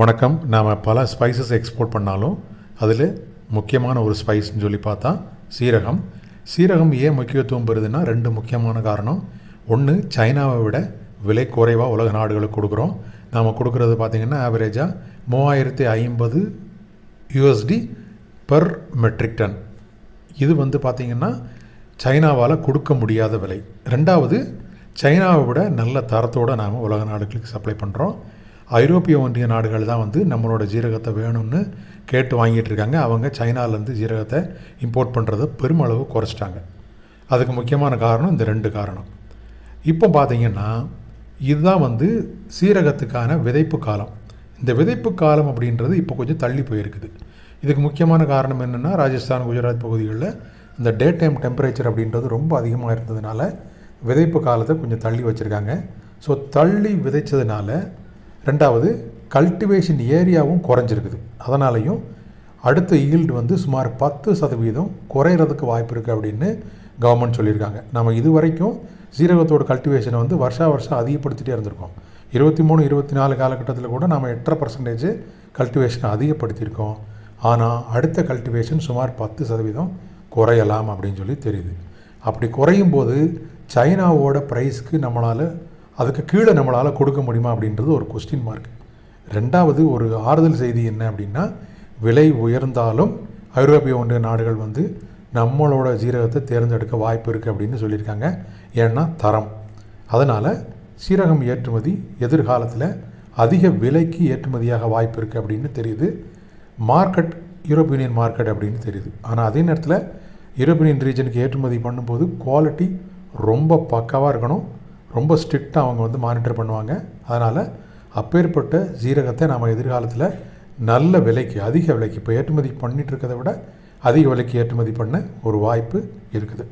வணக்கம். நாம் பல ஸ்பைசஸ் எக்ஸ்போர்ட் பண்ணாலும் அதில் முக்கியமான ஒரு ஸ்பைஸ்னு சொல்லி பார்த்தா சீரகம். சீரகம் ஏன் முக்கியத்துவம் பெறுதுன்னா ரெண்டு முக்கியமான காரணம். ஒன்று சைனாவை விட விலை குறைவாக உலக நாடுகளுக்கு கொடுக்குறோம். நாம் கொடுக்குறது பார்த்திங்கன்னா ஆவரேஜாக மூவாயிரத்தி ஐம்பது யூஎஸ்டி பெர் மெட்ரிக் டன் இது வந்து பார்த்திங்கன்னா சைனாவால் கொடுக்க முடியாத விலை. ரெண்டாவது சைனாவை விட நல்ல தரத்தோடு நாம் உலக நாடுகளுக்கு சப்ளை பண்ணுறோம் ஐரோப்பிய ஒன்றிய நாடுகள் தான் வந்து நம்மளோட ஜீரகத்தை வேணும்னு கேட்டு வாங்கிட்டு இருக்காங்க. அவங்க சைனாலேருந்து ஜீரகத்தை இம்போர்ட் பண்ணுறதை பெருமளவு குறைச்சிட்டாங்க. அதுக்கு முக்கியமான காரணம் இந்த ரெண்டு காரணம். இப்போ பார்த்தீங்கன்னா இதுதான் வந்து சீரகத்துக்கான விதைப்பு காலம். இந்த விதைப்பு காலம் அப்படின்றது இப்போ கொஞ்சம் தள்ளி போயிருக்குது. இதுக்கு முக்கியமான காரணம் என்னென்னா ராஜஸ்தான் குஜராத் பகுதிகளில் இந்த டே டைம் டெம்பரேச்சர் அப்படின்றது ரொம்ப அதிகமாக இருந்ததுனால விதைப்பு காலத்தை கொஞ்சம் தள்ளி வச்சுருக்காங்க. ஸோ தள்ளி விதைச்சதுனால ரெண்டாவது கல்டிவேஷன் ஏரியாவும் குறைஞ்சிருக்குது. அதனாலையும் அடுத்த ஈல்டு வந்து சுமார் பத்து சதவீதம் குறையிறதுக்கு வாய்ப்பு இருக்குது அப்படின்னு கவர்மெண்ட் சொல்லியிருக்காங்க. நம்ம இது வரைக்கும் சீரகத்தோட கல்டிவேஷனை வந்து வருஷா வருஷம் அதிகப்படுத்திட்டே இருந்திருக்கோம். இருபத்தி மூணு இருபத்தி நாலு காலகட்டத்தில் கூட நம்ம எட்டரை பர்சன்டேஜ் கல்டிவேஷனை அதிகப்படுத்தியிருக்கோம். ஆனால் அடுத்த கல்டிவேஷன் சுமார் பத்து சதவீதம் குறையலாம் அப்படின்னு சொல்லி தெரியுது. அப்படி குறையும் போது சைனாவோட ப்ரைஸ்க்கு நம்மளால் அதுக்கு கீழே நம்மளால் கொடுக்க முடியுமா அப்படின்றது ஒரு கொஸ்டின் மார்க் ரெண்டாவது ஒரு ஆறுதல் செய்தி என்ன அப்படின்னா விலை உயர்ந்தாலும் ஐரோப்பிய ஒன்றிய நாடுகள் வந்து நம்மளோட ஜீரகத்தை தேர்ந்தெடுக்க வாய்ப்பு இருக்குது அப்படின்னு சொல்லியிருக்காங்க. ஏன்னா தரம். அதனால் சீரகம் ஏற்றுமதி எதிர்காலத்தில் அதிக விலைக்கு ஏற்றுமதியாக வாய்ப்பு இருக்குது அப்படின்னு தெரியுது. மார்க்கெட் யூரோப்பியன் மார்க்கெட் அப்படின்னு தெரியுது. ஆனால் அதே நேரத்தில் யூரோப்பியன் ரீஜனுக்கு ஏற்றுமதி பண்ணும்போது குவாலிட்டி ரொம்ப பக்காவாக இருக்கணும். ரொம்ப ஸ்ட்ரிக்டாக அவங்க வந்து மானிட்டர் பண்ணுவாங்க. அதனால் அப்பேற்பட்ட ஜீரகத்தை நாம் எதிர்காலத்தில் நல்ல விலைக்கு அதிக விலைக்கு இப்போ ஏற்றுமதி பண்ணிகிட்டு இருக்கிறத விட அதிக விலைக்கு ஏற்றுமதி பண்ண ஒரு வாய்ப்பு இருக்குது.